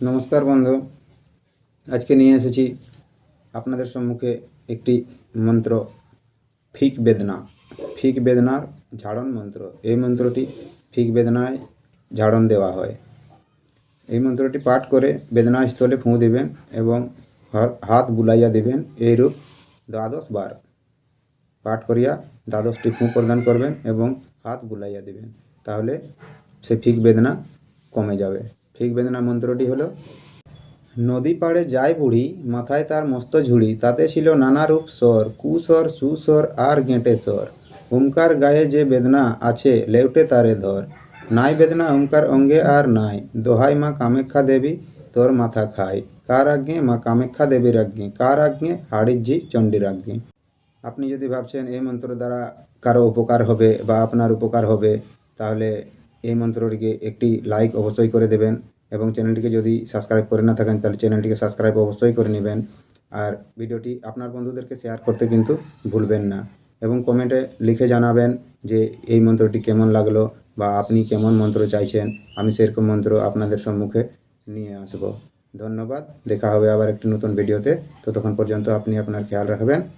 নমস্কার বন্ধু। আজকে নিয়ে এসেছি আপনাদের সম্মুখে একটি মন্ত্র, ফিক বেদনা। ফিক বেদনার ঝাড়ন মন্ত্র। এই মন্ত্রটি ফিক বেদনায় ঝাড়ন দেওয়া হয়। এই মন্ত্রটি পাঠ করে বেদনা স্থলে ফুঁ দিবেন এবং হাত বুলাইয়া দিবেন। এইরূপ দ্বাদশ বার পাঠ করিয়া দ্বাদশটি ফুঁ প্রদান করবেন এবং হাত বুলাইয়া দিবেন। তাহলে সে ফিক বেদনা কমে যাবে। ফিক বেদনা মন্ত্রটি হলো, নদী পাড়ে যায় বুড়ি, মাথায় তার মস্ত ঝুড়ি, তাতে ছিল নানা রূপ স্বর, কুস্বর, সুস্বর আর গেঁটে স্বর। ওমকার গায়ে যে বেদনা আছে, লেউটে তারে ধর। নাই বেদনা ওমকার অঙ্গে আর নাই, দোহাই মা কামাখ্যা দেবী, তোর মাথা খাই কার আজ্ঞে? মা কামাখ্যা দেবীর আজ্ঞে। কার আজ্ঞে? হাড়ির জি চণ্ডীর আজ্ঞে আপনি যদি ভাবছেন এই মন্ত্র দ্বারা কারও উপকার হবে বা আপনার উপকার হবে, তাহলে এই মন্ত্রটিকে একটি লাইক অবশ্যই করে দেবেন এবং চ্যানেলটিকে যদি সাবস্ক্রাইব করে না থাকেন, তাহলে চ্যানেলটিকে সাবস্ক্রাইব অবশ্যই করে নেবেন। আর ভিডিওটি আপনার বন্ধুদেরকে শেয়ার করতে কিন্তু ভুলবেন না এবং কমেন্টে লিখে জানাবেন যে এই মন্ত্রটি কেমন লাগল বা আপনি কেমন মন্ত্র চাইছেন, আমি সেরকম মন্ত্র আপনাদের সম্মুখে নিয়ে আসব। ধন্যবাদ, দেখা হবে আবার একটি নতুন ভিডিওতে। ততক্ষণ পর্যন্ত আপনি আপনার খেয়াল রাখবেন।